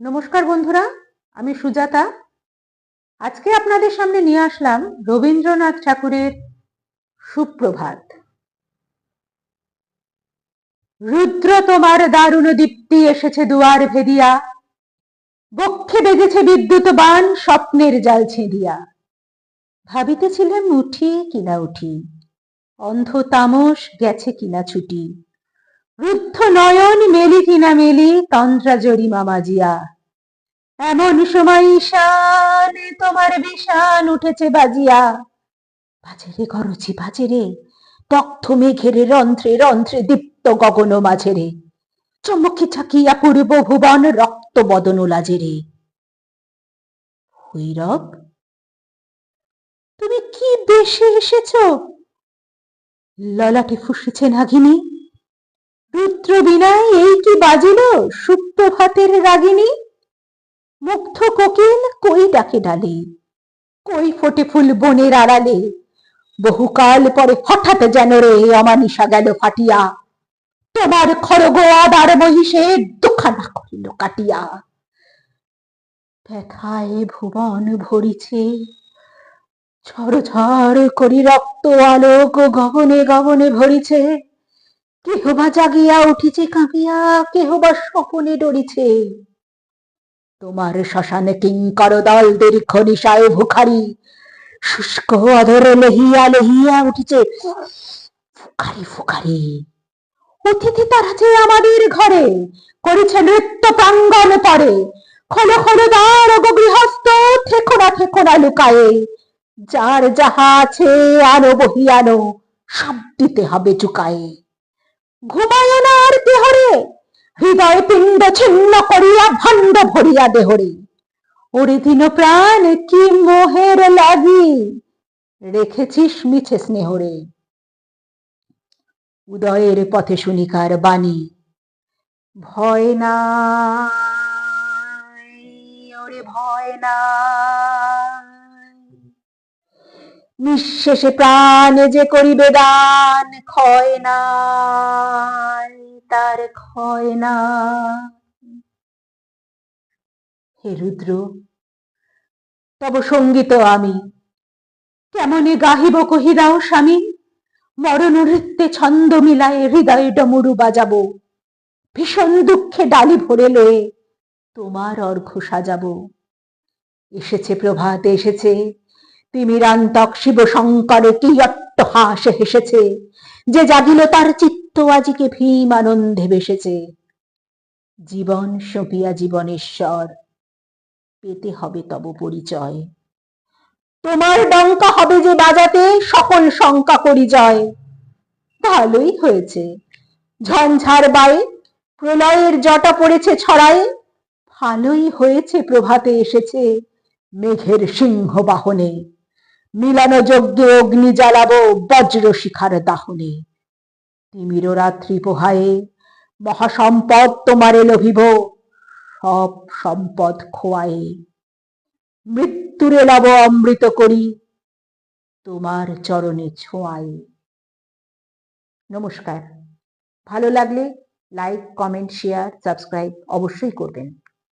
নমস্কার বন্ধুরা, আমি সুজাতা। আজকে আপনাদের সামনে নিয়ে আসলাম রবীন্দ্রনাথ ঠাকুরের সুপ্রভাত। রুদ্র তোমার দারুণ দীপ্তি এসেছে দুয়ার ভেদিয়া, বক্ষে বেজেছে বিদ্যুৎ বান স্বপ্নের জাল ছেঁদিয়া। ভাবিতেছিলাম উঠি কিনা উঠি, অন্ধ তামস গেছে কিনা ছুটি রুদ্ধ নয়ন মেলি কিনা মেলি তন্দ্রা জরি মামাজিয়া এমন সময় ঈশান তোমার বিষান উঠেছে বাজিয়া। বাজে রে গরজি বাজে রে দগ্ধ মেঘের রন্ধ্রে রন্ধ্রে দীপ্ত গগন মাঝে রে চমকি চাকিয়া পূর্ব ভুবন রক্ত বদন লাজে রে ভৈরব, তুমি কি বেশে এসেছ? ললাটে ফুসেছে নাগিনী। রুদ্র বিনায়, এই কি বাজিল? সুপ্রভাতের রাগিনী? মুগ্ধ কোকিল কই ডাকে ডালে? কই ফোটে ফুল বনের আড়ালে? বহুকাল পরে হঠাৎ যেন রে অমানিসা গেল ফাটিয়া। তোমার খরগ আদার মহিষে দুখানা করিল কাটিয়া। ব্যথায় ভুবন ভরিছে। ঝড় ঝড় করি রক্ত আলোক গগনে গগনে ভরিছে। কেহ বা জাগিয়া উঠিছে কাঁপিয়া কেহ বা ডরিছে। তোমার শ্মশানে কিঙ্কর দল দীর্ঘ নিশায় ভুখারি, শুষ্ক অধর লেহিয়া লেহিয়া উঠিছে। ফুকারি ফুকারি অতিথি তারা যে আমাদের ঘরে করেছে নৃত্য প্রাঙ্গণ পরে, খোলো খোলো দ্বার গো গৃহস্থ থেকো না থেকো না লুকায়ে। যার যাহা আছে আনো বহি আনো সব দিতে হবে চুকায়ে। ঘুমায় না আর দেহরে। হৃদয় পিণ্ড ছিন্ন করিয়া ভণ্ড ভরিয়া দেহরে। ওরে দিন প্রাণ কি মোহের লাগি? রেখেছিস মিছে স্নেহরে। উদয়ের পথে শুনিকার বাণী, ভয় না ওরে ভয় না নিঃশেষে প্রাণে যে করিবে দান, ক্ষয় না তার ক্ষয় না হে রুদ্র, তব সংগীত আমি। কেমনে গাহিব কহি দাও স্বামী? মরণ নৃত্যে ছন্দ মিলায় হৃদয় ডমরু বাজাবো। ভীষণ দুঃখে ডালি ভরে লয়ে তোমার অর্ঘ সাজাবো। এসেছে প্রভাত, এসেছে। তিমিরান্তক শিব শঙ্করে কি অট্টহাস হেসেছে, যে জাগিল তার চিত্ত আজিকে ভীম আনন্দে বেসেছে। জীবন সঁপিয়া জীবনেশ্বর, পেতে হবে তব পরিচয়। তোমার ডঙ্কা হবে যে বাজাতে সকল শঙ্কা করি জয়। ভালোই হয়েছে, ঝঞ্ঝার বায়ে প্রলয়ের জটা পড়েছে ছড়ায়, ভালোই হয়েছে প্রভাতে এসেছে মেঘের সিংহ বাহনে মিলন যজ্ঞে অগ্নি জ্বালাবো বজ্র শিখার দাহনে। তিমির রাত্রি পোহায়ে মহাসম্পদ তোমারে লভিব, সব সম্পদ খোয়ায়ে। মৃত্যুরে লব অমৃত করি তোমার চরণে ছোঁয়ায়ে। নমস্কার। ভালো লাগলে লাইক, কমেন্ট, শেয়ার, সাবস্ক্রাইব অবশ্যই করবেন।